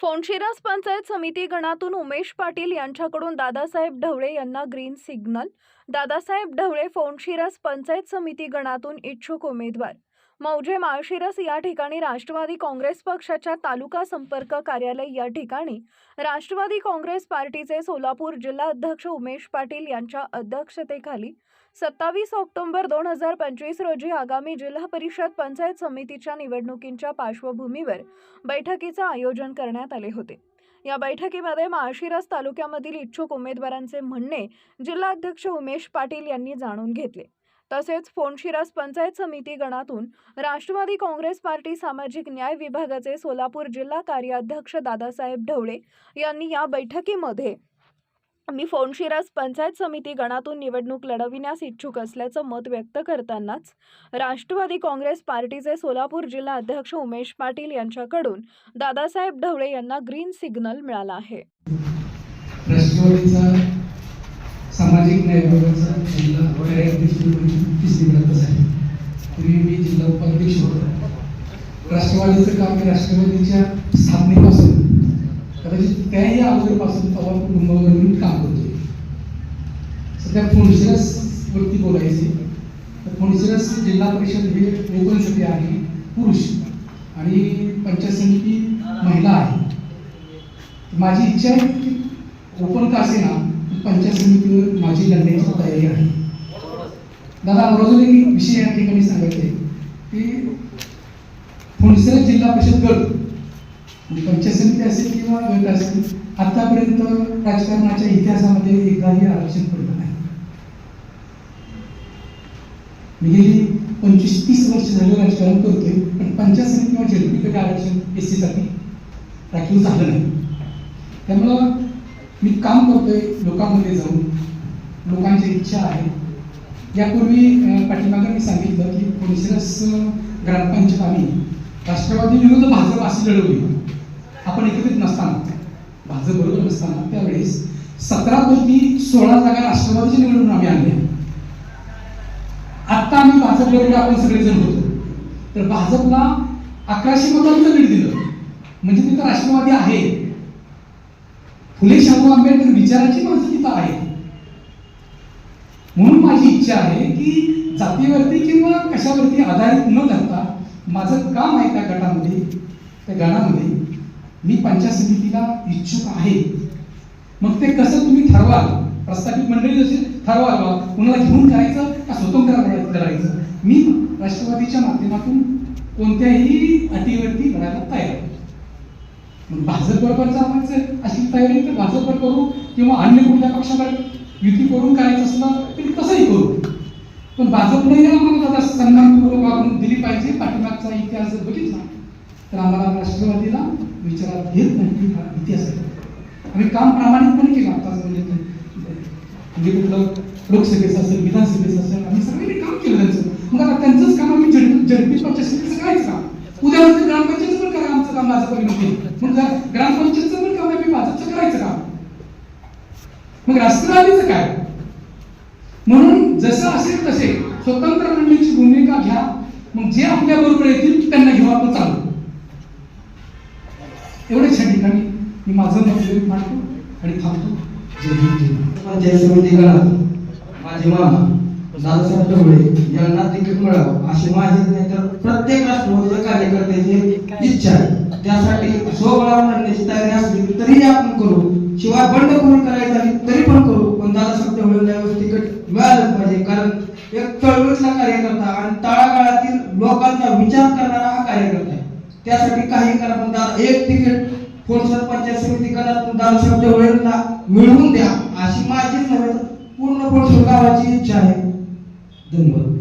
फोनशिरास पंचायत समिती गणातून उमेश पाटील यांच्याकडून दादासाहेब ढवळे यांना ग्रीन सिग्नल दादासाहेब ढवळे फोनशिरास पंचायत समिती गणातून इच्छुक उमेदवार. मौजे माळशिरस या ठिकाणी राष्ट्रवादी काँग्रेस पक्षाच्या तालुका संपर्क कार्यालय या ठिकाणी राष्ट्रवादी काँग्रेस पार्टीचे सोलापूर जिल्हा अध्यक्ष उमेश पाटील यांच्या अध्यक्षतेखाली सत्तावीस ऑक्टोबर दोन हजार पंचवीस रोजी आगामी जिल्हा परिषद पंचायत समितीच्या निवडणुकींच्या पार्श्वभूमीवर बैठकीचं आयोजन करण्यात आले होते. या बैठकीमध्ये माळशिरस तालुक्यामधील इच्छुक उमेदवारांचे म्हणणे जिल्हाध्यक्ष उमेश पाटील यांनी जाणून घेतले. तसेच फोनशिरास पंचायत समिती गणातून राष्ट्रवादी काँग्रेस पार्टी सामाजिक न्याय विभागाचे सोलापूर जिल्हा कार्याध्यक्ष दादासाहेब ढवळे यांनी या बैठकीमध्ये मी फोनशिरास पंचायत समिती गणातून निवडणूक लढविण्यास इच्छुक असल्याचं मत व्यक्त करतानाच राष्ट्रवादी काँग्रेस पार्टीचे सोलापूर जिल्हा अध्यक्ष उमेश पाटील यांच्याकडून दादासाहेब ढवळे यांना ग्रीन सिग्नल मिळाला आहे राष्ट्रवादीचा सामाजिक न्याय विभागाचा जिल्हा कार्याध्यक्ष तिसरी मिळतच आहे पूर्वी मी जिल्हा उपाध्यक्ष होतो राष्ट्रवादीचं काम हे राष्ट्रवादीच्या स्थापनेपासून कदाचित त्याही अगोदरपासून पवार कुटुंबावर मी काम करतोय. सध्या फोनशिरस वरती बोलायचे तर फोनशिरस जिल्हा परिषद हे ओपन आहे पुरुष आणि पंचायत समिती महिला आहे. माझी इच्छा आहे की ओपन का असेना पंचायत समितीवर माझी लढण्याची तयारी आहे. दादा अमरावली विषय या ठिकाणी की फुंडसर जिल्हा परिषद गट म्हणजे पंचायत समिती असेल किंवा गट असेल आतापर्यंत राजकारणाच्या इतिहासामध्ये एकदाही आरक्षण पडलं नाही. म्हणजे मी गेली पंचवीस तीस वर्ष झालं राजकारण करतोय पण पंचायत समिती किंवा झेडपी आरक्षण एससाठी राखीव झालं नाही. त्यामुळं मी काम करतोय लोकांमध्ये जाऊन लोकांची इच्छा आहे यापूर्वी पाठीमागं मी सांगितलं की पोलिसरस ग्रामपंचायत आम्ही राष्ट्रवादी विरुद्ध भाजप अशी लढवली. आपण एकत्रित नसताना. भाजप बरोबर नसताना. त्यावेळेस सतरापैकी सोळा जागा राष्ट्रवादीची निवडून आम्ही आणल्या. आता आम्ही भाजप बरोबर आपण सगळेजण होतो. तर भाजपला अकराशे मतांचं लीड दिलं. म्हणजे तिथं राष्ट्रवादी आहे. फुले शाहू आंबेडकर विचाराची माणसं तिथं आहे म्हणून माझी इच्छा आहे की जातीवरती किंवा कशावरती आधारित न करता माझं काम आहे त्या गटामध्ये त्या गणामध्ये मी पंचायत समितीला इच्छुक आहे. मग ते कसं तुम्ही ठरवाल? प्रस्थापित मंडळी जशी ठरवाल बा कुणाला घेऊन करायचं का स्वतंत्र करायचं- करायचं मी राष्ट्रवादीच्या माध्यमातून कोणत्याही अटीवरती लढायला तयार मग भाजप बरोबर जाण्याचं अशी तयारी तर भाजपवर करू किंवा अन्य कुठल्या पक्षाकडे युती करून करायचं असलं तरी कसंही करू. पण भाजपने आम्हाला त्याचा सन्मानपूर्वक वागणूक दिली पाहिजे पाठीमागचा इतिहास जर बघितला तर आम्हाला राष्ट्रवादीला विचारात घेत नाही हा इतिहास आहे. आम्ही काम प्रामाणिकपणे केलं आताच म्हणजे म्हणजे कुठलं लोकसभेचं असेल विधानसभेचं असेल आम्ही सगळ्यांनी काम केलं त्यांचं. मग आता त्यांचंच काम आम्ही झडपी झडपी पंचायत करायचं काम. उद्या नंतर पण करा आमचं काम भाजप मग ग्रा- ग्रामपंचायतचं पण काम आम्ही माझं करायचं काम. मग राष्ट्रवादीचं काय? म्हणून जसं असेल तसे स्वतंत्र मंडळीची भूमिका घ्या. मग जे आपल्या बरोबर येतील त्यांना घेऊ आपण चालू. एवढ्याच या ठिकाणी मी माझं मत मांडतो आणि थांबतो. जय हिंद माझे मामा दादासाहेब ढवळे यांना तिकीट मिळावं अशी माझी नाही तर प्रत्येक राष्ट्रवादीच्या कार्यकर्त्याची इच्छा आहे. त्यासाठी स्वबळावर मांडण्याची तयारी असली तरीही आपण करू. शिवाय बंडखोरी करायचा झाली तरी पण करू पण व्यवस्थित तिकीट मिळालंच पाहिजे. कारण एक चळवळीतला कार्यकर्ता आणि तळागाळातील लोकांचा विचार करणारा हा कार्यकर्ता आहे. त्यासाठी काही करा पण दादा एक तिकीट फोनसर सरपंच समिती गणातून दादासाहेब ढवळेंना मिळवून द्या. अशी माझीच पूर्ण फोनसर गावाची इच्छा आहे. धन्यवाद.